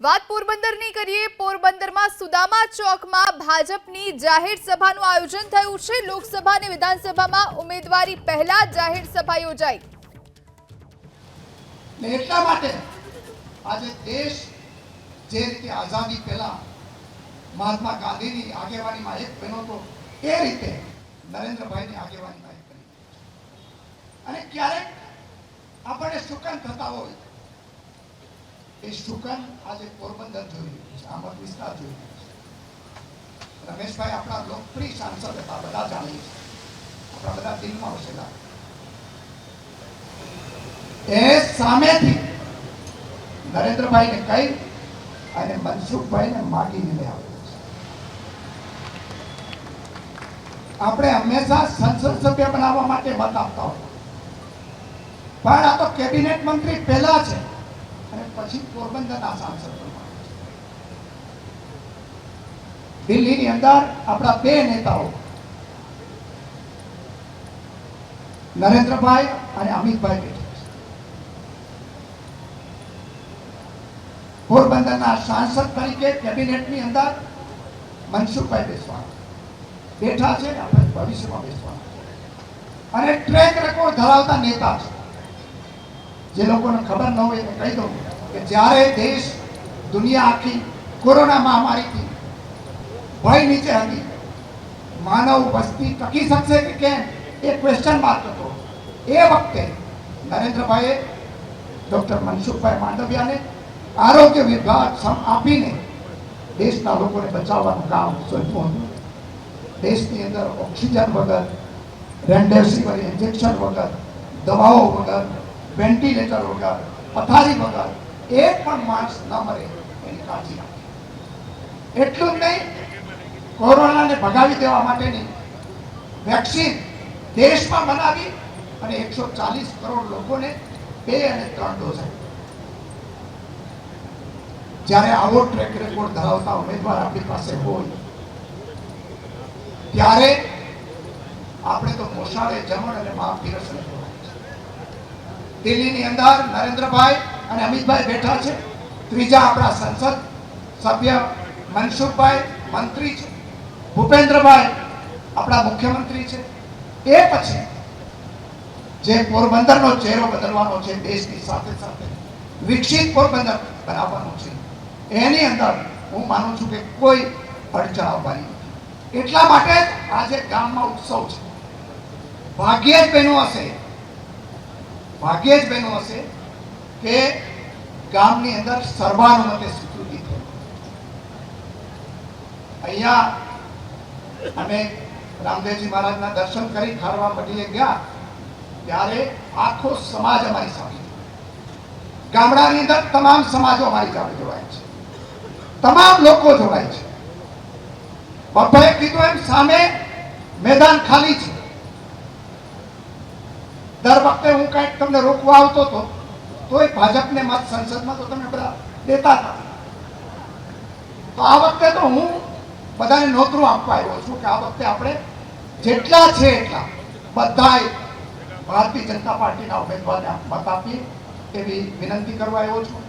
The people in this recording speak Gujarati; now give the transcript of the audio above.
વાત પોરબંદરની કરીએ, પોરબંદરમાં સુદામા ચોકમાં ભાજપની જાહેર સભાનું આયોજન થયું છે. લોકસભા અને વિધાનસભામાં ઉમેદવારી પહેલા જાહેર સભા યોજાઈ. એટલા માટે આજે દેશ જે રીતે આઝાદી પહેલા મહાત્મા ગાંધીની આગેવાનીમાં એક બન્યો હતો, એ રીતે નરેન્દ્રભાઈની આગેવાનીમાં એક બની અને ક્યારેક આપણને સુકન થતા હોય એ સુકન આજે પોરબંદર જોઈ રહ્યું વિસ્તાર જોઈ રમેશભાઈ આપણા લોકપ્રિય સાંસદ હતા, બધા જાણીએ છીએ. આપણા બધા દિલમાં વસેલા. એ સામેથી નરેન્દ્રભાઈને કહી અને મનસુખભાઈને માગીને લઈ આવ્યો છે. આપણે હંમેશા સંસદ સભ્ય બનાવવા માટે મત આપતા હોય પણ આ તો કેબિનેટ મંત્રી પહેલા છે. અને પછી પોરબંદરના સાંસદ દિલ્હીની અંદર આપણા બે નેતાઓ, નરેન્દ્રભાઈ અને અમિતભાઈ પોરબંદરના સાંસદ તરીકે કેબિનેટની અંદર મનસુખભાઈ બેસવાના બેઠા છે, આપણે ભવિષ્યમાં બેસવાના. અને ટ્રેક રેકોર્ડ ધરાવતા નેતા છે. જે લોકોને ખબર ન હોય એને કહી દઉં કે જ્યારે દેશ દુનિયા આખી કોરોના મહામારીથી ભય નીચે હતી માનવ વસ્તી ટકી શકશે કે કેમ? એ ક્વેશ્ચન માર્ક હતો. એ વખતે નરેન્દ્રભાઈએ ડૉક્ટર મનસુખભાઈ માંડવિયાને આરોગ્ય વિભાગ સમ આપીને દેશના લોકોને બચાવવાનું કામ સોંપ્યું હતું. દેશની અંદર ઓક્સિજન વગર, રેમડેસિવિર ઇન્જેક્શન વગર, દવાઓ વગર વેન્ટિલેટર વગર પથારી વગર એક પણ માણસ ન મરે એની કાળજી રાખે. એટલું જ નહીં, કોરોનાને ભગાવી દેવા માટેની વેક્સિન દેશમાં બનાવી અને એકસો ચાલીસ કરોડ લોકોને બે અને ત્રણ ડોઝ આપી જ્યારે આવો ટ્રેક રેકોર્ડ ધરાવતા ઉમેદવાર આપણી પાસે હોય, ત્યારે આપણે તો મોસાળે જમણ અને મહા પીરસને બોલાય છે દિલ્હીની અંદર નરેન્દ્રભાઈ અને અમિતભાઈ બેઠા છે. ત્રીજા આપણા સંસદ સભ્ય મનસુખભાઈ મંત્રી છે. ભૂપેન્દ્રભાઈ આપણા મુખ્યમંત્રી છે. એ પછી જે પોરબંદરનો ચહેરો બદલવાનો છે દેશની સાથે સાથે, વિકસિત પોરબંદર બનાવવાનો છે. એની અંદર હું માનું છું કે કોઈ અડચણ આવવાની એટલા માટે આજે ગામમાં ઉત્સવ છે. ભાગ્યે જ બહેનો હશે ભાગ્યે જ બહેનો હશે કે ગામની અંદર સર્વાનુમતે સ્વીકૃતિ થઈ. અહીંયા અમે રામદેવજી મહારાજના દર્શન કરી ખારવા મઢીએ ગયા, ત્યારે આખો સમાજ અમારી સામે ગામડાની અંદર તમામ સમાજો અમારી સામે જોડાય છે. તમામ લોકો જોડાય છે. બાપાએ કીધું એમ સામે મેદાન ખાલી છે. દર વખતે હું કંઈક તમને રોકવા આવતો હતો તોય ભાજપને મત સંસદમાં તો તમે બધા દેતા હતા તો આ વખતે તો હું બધાને નોતરું આપવા આવ્યો છું કે આ વખતે આપણે જેટલા છે એટલા બધા ભારતીય જનતા પાર્ટીના ઉમેદવારને મત આપીએ એવી વિનંતી કરવા આવ્યો છું.